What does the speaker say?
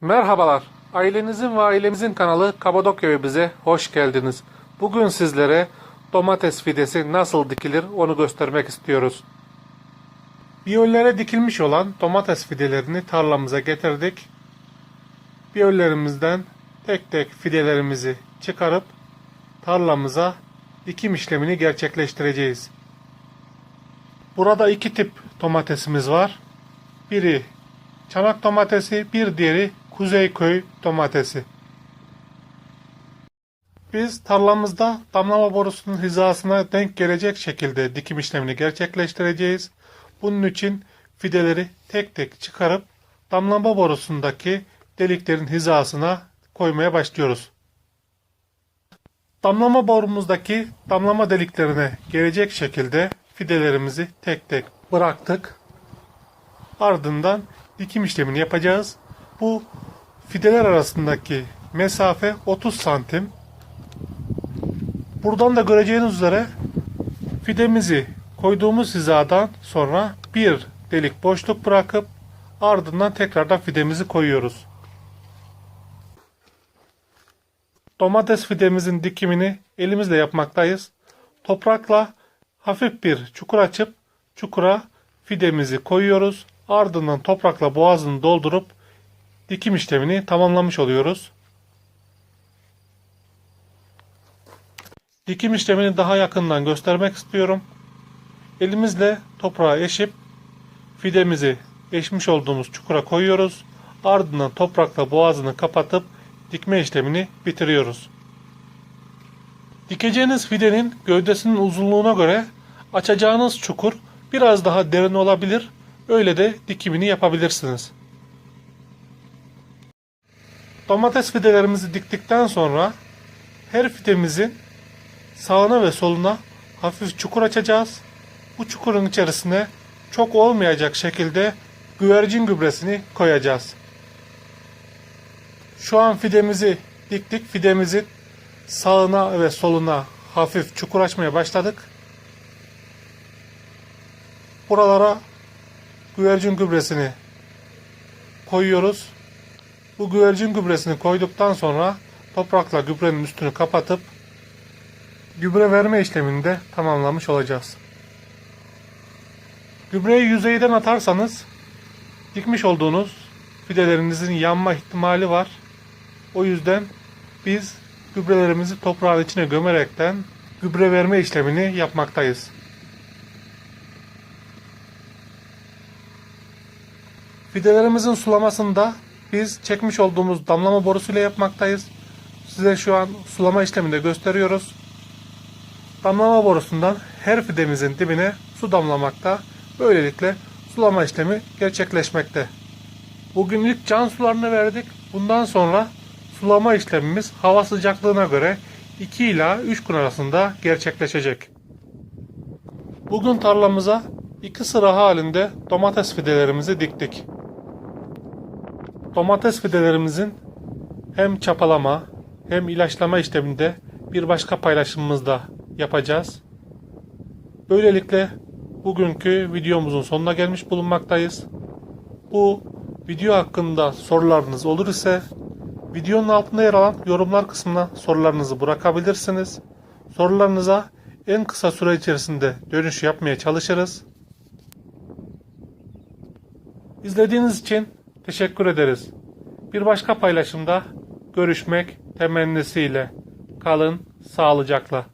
Merhabalar. Ailenizin ve ailemizin kanalı Kapadokya ve bize hoş geldiniz. Bugün sizlere domates fidesi nasıl dikilir onu göstermek istiyoruz. Biyollere dikilmiş olan domates fidelerini tarlamıza getirdik. Biyollerimizden tek tek fidelerimizi çıkarıp tarlamıza dikim işlemini gerçekleştireceğiz. Burada iki tip domatesimiz var. Biri çanak domatesi, bir diğeri kuzeyköy domatesi. Biz tarlamızda damlama borusunun hizasına denk gelecek şekilde dikim işlemini gerçekleştireceğiz. Bunun için fideleri tek tek çıkarıp damlama borusundaki deliklerin hizasına koymaya başlıyoruz. Damlama borumuzdaki damlama deliklerine gelecek şekilde fidelerimizi tek tek bıraktık. Ardından dikim işlemini yapacağız. Bu fideler arasındaki mesafe 30 santim. Buradan da göreceğiniz üzere fidemizi koyduğumuz hizadan sonra bir delik boşluk bırakıp ardından tekrardan fidemizi koyuyoruz. Domates fidemizin dikimini elimizle yapmaktayız. Toprakla hafif bir çukur açıp çukura fidemizi koyuyoruz. Ardından toprakla boğazını doldurup dikim işlemini tamamlamış oluyoruz. Dikim işlemini daha yakından göstermek istiyorum. Elimizle toprağa eşip fidemizi eşmiş olduğumuz çukura koyuyoruz. Ardından toprakla boğazını kapatıp dikme işlemini bitiriyoruz. Dikeceğiniz fidenin gövdesinin uzunluğuna göre açacağınız çukur biraz daha derin olabilir. Öyle de dikimini yapabilirsiniz. Domates fidelerimizi diktikten sonra her fidemizin sağına ve soluna hafif çukur açacağız. Bu çukurun içerisine çok olmayacak şekilde güvercin gübresini koyacağız. Şu an fidemizi diktik. Fidemizin sağına ve soluna hafif çukur açmaya başladık. Buralara güvercin gübresini koyuyoruz. Bu güvercin gübresini koyduktan sonra toprakla gübrenin üstünü kapatıp gübre verme işlemini de tamamlamış olacağız. Gübreyi yüzeyden atarsanız dikmiş olduğunuz fidelerinizin yanma ihtimali var. O yüzden biz gübrelerimizi toprağın içine gömerekten gübre verme işlemini yapmaktayız. Fidelerimizin sulamasında biz çekmiş olduğumuz damlama borusuyla yapmaktayız. Size şu an sulama işlemini de gösteriyoruz. Damlama borusundan her fidemizin dibine su damlamakta. Böylelikle sulama işlemi gerçekleşmekte. Bugünlük can sularını verdik. Bundan sonra sulama işlemimiz hava sıcaklığına göre 2 ila 3 gün arasında gerçekleşecek. Bugün tarlamıza iki sıra halinde domates fidelerimizi diktik. Domates fidelerimizin hem çapalama hem ilaçlama işleminde bir başka paylaşımımızda yapacağız. Böylelikle bugünkü videomuzun sonuna gelmiş bulunmaktayız. Bu video hakkında sorularınız olur ise videonun altında yer alan yorumlar kısmına sorularınızı bırakabilirsiniz. Sorularınıza en kısa süre içerisinde dönüş yapmaya çalışırız. İzlediğiniz için teşekkür ederiz. Bir başka paylaşımda görüşmek temennisiyle kalın sağlıcakla.